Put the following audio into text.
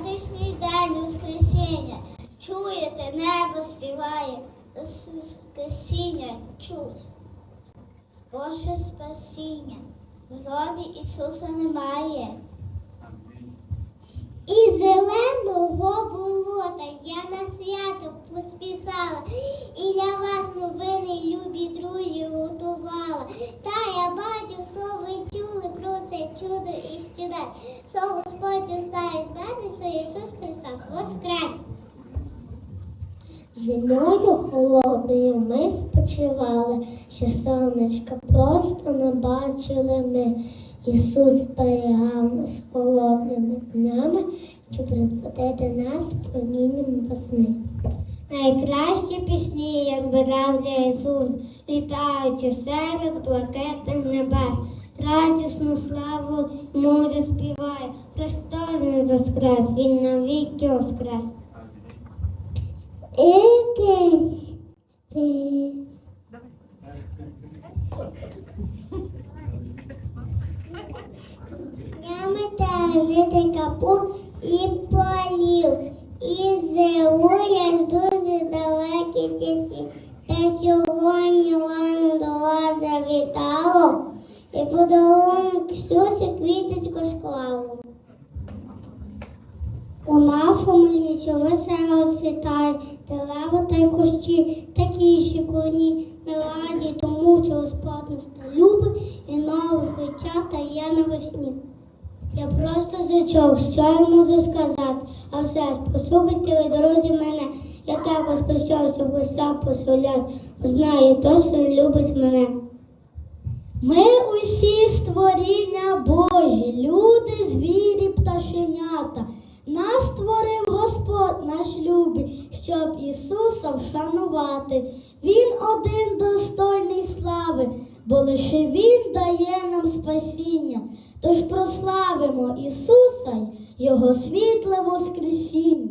Сьогоднішній день Воскресіння. Чуєте, небо співає. Воскресіння чує. Боже спасіння. В гробі Ісуса немає. І зеленого болота я на свято поспісала, і для вас новини, любі друзі, готувала. Та я бачу, що ви чули про це чудо і чудес. Що Господь оставить знати, що Ісус Христос воскрес. Зимою холодною ми спочивали, що сонечка просто не бачили ми. Ісус зберігав нас холодними днями, щоб розбудити нас промінням весни. Найкращі пісні я збирав для Ісус, літаючи серед блакитних небес. Радісну славу йому Христос не воскрес, Він навіки воскрес. Якесь десь. Днями та жити капу і полів, і зиму я жду за далекі часі. Та сьогодні лану до вас завітало, і подарунок Ксюсі квіточку склав. У нашому лісі весело цвітає, дерева та й кущі, такі ще клоні, ми раді, тому що Господь нас та і нових життя та є навесні. Я просто зачок, що я можу сказати, а все послухайте ви, друзі, мене. Я також прийшов, щоб усе послухати, знаю, точно любить мене. Ми усі створіння Божі, люди, звірі, пташенята. Нас створив Господь наш любий, щоб Ісуса вшанувати. Він один достойний слави, бо лише Він дає нам спасіння. Тож прославимо Ісуса Його світле Воскресіння.